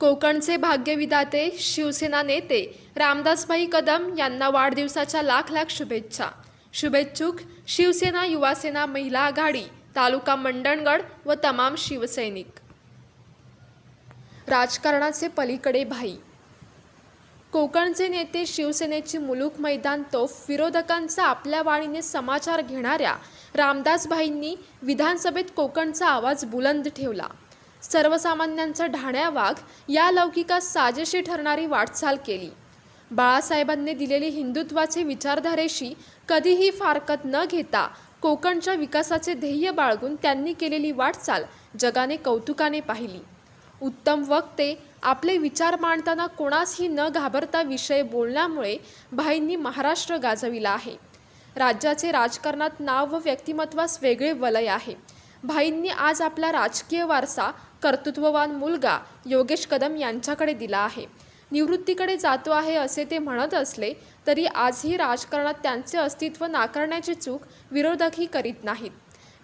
कोकणचे भाग्यविधाते शिवसेना नेते रामदासभाई कदम यांना वाढदिवसाच्या लाख लाख शुभेच्छा. शुभेच्छुक शिवसेना युवासेना महिला आघाडी तालुका मंडणगड व तमाम शिवसैनिक. राजकारणाचे पलीकडे भाई. कोकणचे नेते शिवसेनेची मुलूक मैदान तोफ विरोधकांचा आपल्या वाणीने समाचार घेणाऱ्या रामदासभाईंनी विधानसभेत कोकणचा आवाज बुलंद ठेवला. सर्वसामान्यांचा ढाण्या वाघ या लौकिकात साजेशी ठरणारी वाटचाल केली. बाळासाहेबांनी दिलेली हिंदुत्वाचे विचारधारेशी कधीही फारकत न घेता कोकणच्या विकासाचे ध्येय बाळगून त्यांनी केलेली वाटचाल जगाने कौतुकाने पाहिली. उत्तम वक्ते आपले विचार मांडताना कोणासही न घाबरता विषय बोलण्यामुळे भाईंनी महाराष्ट्र गाजविला आहे. राज्याचे राजकारणात नाव व व्यक्तिमत्वास वेगळे वलय आहे. भाईंनी आज आपला राजकीय वारसा कर्तृत्ववान मुलगा योगेश कदम यांच्याकडे दिला आहे. निवृत्तीकडे जातो आहे असे ते म्हणत असले तरी आजही राजकारणात त्यांचे अस्तित्व नाकारण्याची चूक विरोधकही करीत नाहीत.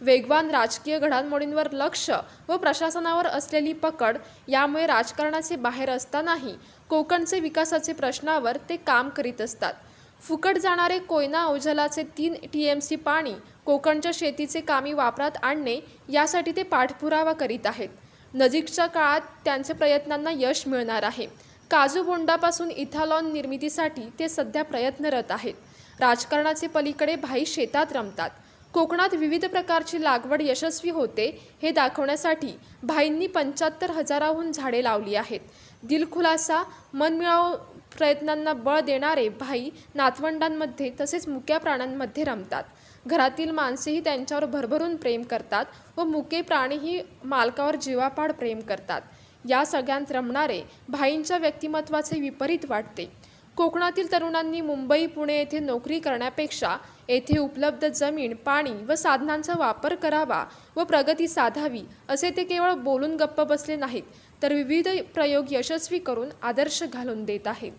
वेगवान राजकीय घडामोडींवर लक्ष व प्रशासनावर असलेली पकड यामुळे राजकारणाचे बाहेर असतानाही कोकणचे विकासाचे प्रश्नावर ते काम करीत असतात. फुकट जाणारे कोयना औजलाचे तीन टी एम सी पाणी कोकणच्या शेतीचे कामी वापरात आणणे यासाठी ते पाठपुरावा करीत आहेत. नजीकच्या काळात त्यांच्या प्रयत्नांना यश मिळणार आहे. काजू बोंडापासून इथालॉन निर्मितीसाठी ते सध्या प्रयत्नरत आहेत. राजकारणाचे पलीकडे भाई शेतात रमतात. कोकणात विविध प्रकारची लागवड यशस्वी होते हे दाखवण्यासाठी भाईंनी पंच्याहत्तर हजाराहून झाडे लावली आहेत. दिलखुलासा मनमिळाव प्रयत्नांना बळ देणारे भाई नातवंडांमध्ये तसेच मुक्या प्राण्यांमध्ये रमतात. घरातील माणसेही त्यांच्यावर भरभरून प्रेम करतात व मुके प्राणीही मालकावर जीवापाड प्रेम करतात. या सगळ्यांत रमणारे भाईंच्या व्यक्तिमत्वाचे विपरीत वाटते. कोकणातील तरुणांनी मुंबई पुणे येथे नोकरी करण्यापेक्षा येथे उपलब्ध जमीन पाणी व साधनांचा वापर करावा व प्रगती साधावी असे ते केवळ बोलून गप्प बसले नाहीत तर विविध प्रयोग यशस्वी करून आदर्श घालून देत आहेत.